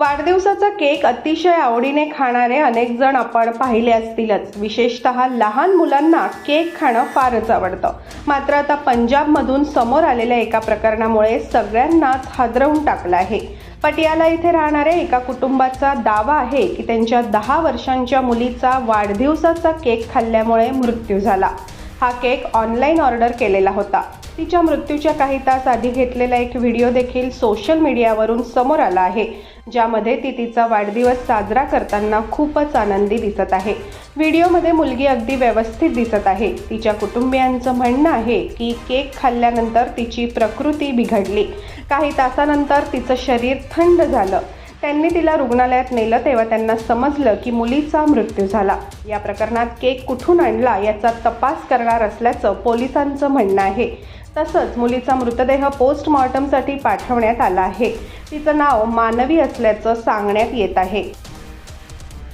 वाढदिवसाचा केक अतिशय आवडीने खाणारे अनेक जण आपण पाहिले असतीलच. विशेषत लहान मुलांना केक खाणं फारच आवडतं. मात्र आता पंजाबमधून समोर आलेल्या एका प्रकरणामुळे सगळ्यांनाच हादरवून टाकलं आहे. पटियाला इथे राहणाऱ्या एका कुटुंबाचा दावा आहे की त्यांच्या दहा वर्षांच्या मुलीचा वाढदिवसाचा केक खाल्ल्यामुळे मृत्यू झाला. हा केक ऑनलाईन ऑर्डर केलेला होता. तिच्या मृत्यूच्या काही तास आधी घेतलेला एक व्हिडिओ देखील सोशल मीडियावरून समोर आला आहे ज्यामध्ये ती तिचा वाढदिवस साजरा करताना खूपच आनंदी दिसत आहे. व्हिडिओमध्ये मुलगी अगदी व्यवस्थित दिसत आहे. तिच्या कुटुंबियांचं म्हणणं आहे की केक खाल्ल्यानंतर तिची प्रकृती बिघडली. काही तासानंतर तिचं शरीर थंड झालं. त्यांनी तिला रुग्णालयात नेलं तेव्हा त्यांना समजलं की मुलीचा मृत्यू झाला. या प्रकरणात केक कुठून आणला याचा तपास करणार असल्याचं पोलिसांचं म्हणणं आहे. तसंच मुलीचा मृतदेह पोस्टमॉर्टमसाठी पाठवण्यात आला आहे. तिचं नाव मानवी असल्याचं सांगण्यात येत आहे.